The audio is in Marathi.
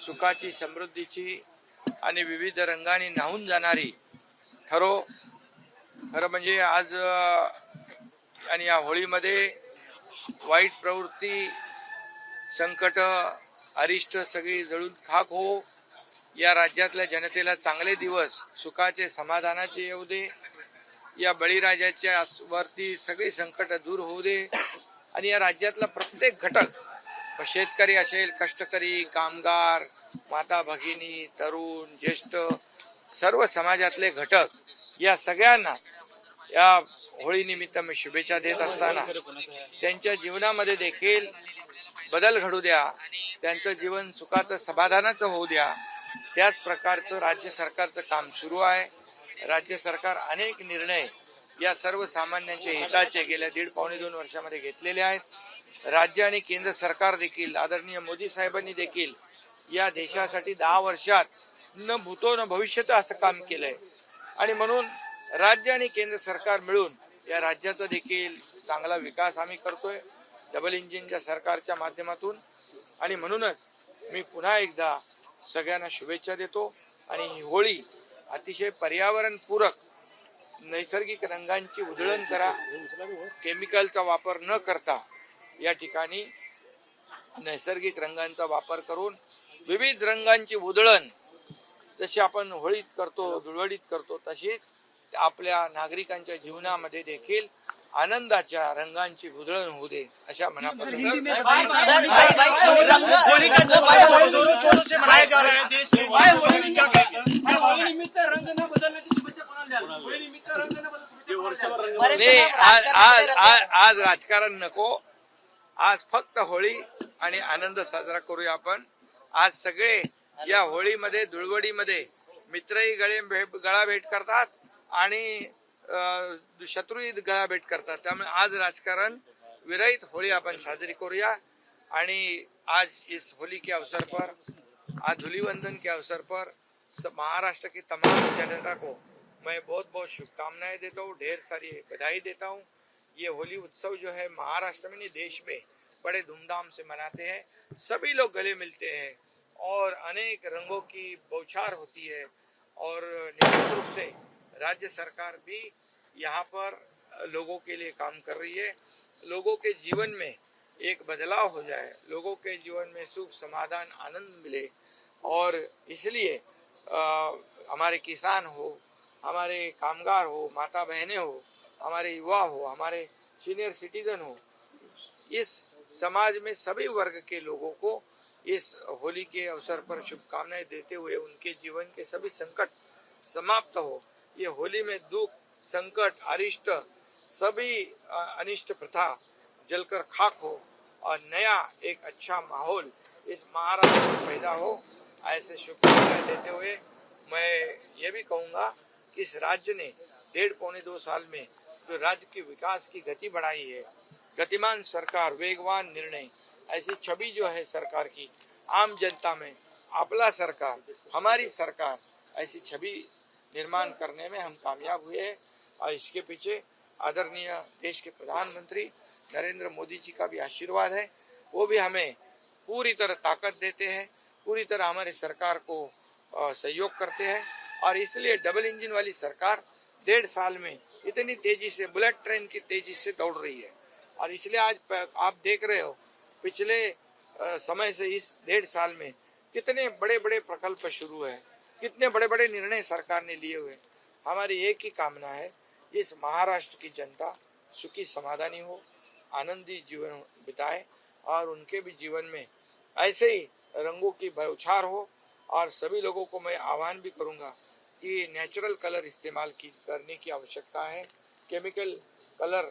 सुखाची समृद्धीची आणि विविध रंगाने नाहून जाणारी ठरो. खरं म्हणजे आज आणि या होळीमध्ये वाईट प्रवृत्ती संकट अरिष्ट सगळी जळून खाक हो. या राज्यातल्या जनतेला चांगले दिवस सुखाचे समाधानाचे येऊ दे. या बळीराजाच्या वरती सगळी संकट दूर होऊ दे. आणि या राज्यातला प्रत्येक घटक शेतकरी असेल कष्टकरी कामगार माता भगिनी तरुण ज्येष्ठ सर्व समाजातले घटक या सगळ्यांना या होळीनिमित्त मी शुभेच्छा देत असताना त्यांच्या जीवनामध्ये देखील बदल घडू द्या त्यांचं जीवन सुखाचं समाधानाचं होऊ द्या. त्याच प्रकारचं राज्य सरकारचं काम सुरू आहे. राज्य सरकार अनेक निर्णय या सर्वसामान्यांच्या हिताचे गेल्या दीड पावणे दोन वर्षामध्ये घेतलेले आहेत. राज्य आणि केंद्र सरकार देखील आदरणीय मोदी साहेबांनी देखील या देशासाठी दहा वर्षात न भूतो न भविष्यत असं काम केलंय. आणि म्हणून राज्य आणि केंद्र सरकार मिळून या राज्याचा देखील चांगला विकास आम्ही करतोय डबल इंजिनच्या सरकारच्या माध्यमातून. आणि म्हणूनच मी पुन्हा एकदा सगळ्यांना शुभेच्छा देतो. आणि ही होळी अतिशय पर्यावरणपूरक नैसर्गिक रंगांची उधळण करा. केमिकलचा वापर न करता या ठिकाणी नैसर्गिक रंगांचा वापर करून विविध रंगांची उधळण जशी आपण होळीत करतो धुळवडीत करतो तशीच आपल्या नागरिकांच्या जीवनामध्ये देखील आनंदाच्या रंगांची उधळण होऊ दे अशा मनापासून. आज राजकारण नको. आज फक्त होळी आणि आनंद साजरा करूया आपण. आज सगळे या होळीमध्ये धुळवडीमध्ये मित्रही गळे भे- गळा भेट करतात आणि शत्रूही गळा भेट करतात. त्यामुळे आज राजकारण विरहित होळी आपण साजरी करूया. आणि आज इस होली के अवसर पर आज धुलीवंदन के अवसर पर महाराष्ट्र की तमाम जनता को मैं बहुत बहुत शुभकामनाएं देता हूँ ढेर सारी बधाई देता हूँ। ये होली उत्सव जो है महाराष्ट्र में नहीं देश में बड़े धूमधाम से मनाते हैं। सभी लोग गले मिलते हैं और अनेक रंगों की बौछार होती है और निश्चित रूप से राज्य सरकार भी यहाँ पर लोगों के लिए काम कर रही है। लोगों के जीवन में एक बदलाव हो जाए, लोगों के जीवन में सुख, समाधान, आनंद मिले और इसलिए हमारे किसान हो, हमारे कामगार हो माता बहनें हो, हमारे युवा हो, हमारे सीनियर सिटीजन हो, इस समाज में सभी वर्ग के लोगों को इस होली के अवसर पर शुभकामनाएँ देते हुए उनके जीवन के सभी संकट समाप्त हो, ये होली में दुख, संकट, अरिष्ट, सभी अनिष्ट प्रथा जलकर खाक हो और नया एक अच्छा माहौल इस महाराष्ट्र में पैदा हो, ऐसे शुभकामनाएँ देते हुए मैं ये भी कहूँगा कि इस राज्य ने डेढ़ पौने दो साल में जो राज्य की विकास की गति बढ़ाई है गतिमान सरकार, वेगवान निर्णय। ऐसी छवि जो है सरकार की, आम जनता में, आपला सरकार, हमारी सरकार, ऐसी छवि निर्माण करने में हम कामयाब हुए हैं। और इसके पीछे आदरणीय देश के प्रधानमंत्री नरेंद्र मोदी जी का भी आशीर्वाद है। वो भी हमें पूरी तरह ताकत देते हैं, पूरी तरह हमारे सरकार को सहयोग करते हैं। और इसलिए डबल इंजन वाली सरकार डेढ़ साल में इतनी तेज़ी से, बुलेट ट्रेन की तेज़ी से दौड़ रही है। और इसलिए आज आप देख रहे हो पिछले समय से इस डेढ़ साल में कितने बड़े बड़े प्रकल्प शुरू है, कितने बड़े बड़े निर्णय सरकार ने लिए हुए हमारी एक ही कामना है इस महाराष्ट्र की जनता सुखी समाधानी हो, आनंदी जीवन बिताए और उनके भी जीवन में ऐसे ही रंगों की बौछार हो। और सभी लोगों को मैं आह्वान भी करूँगा कि नेचुरल कलर इस्तेमाल की, करने की आवश्यकता है केमिकल कलर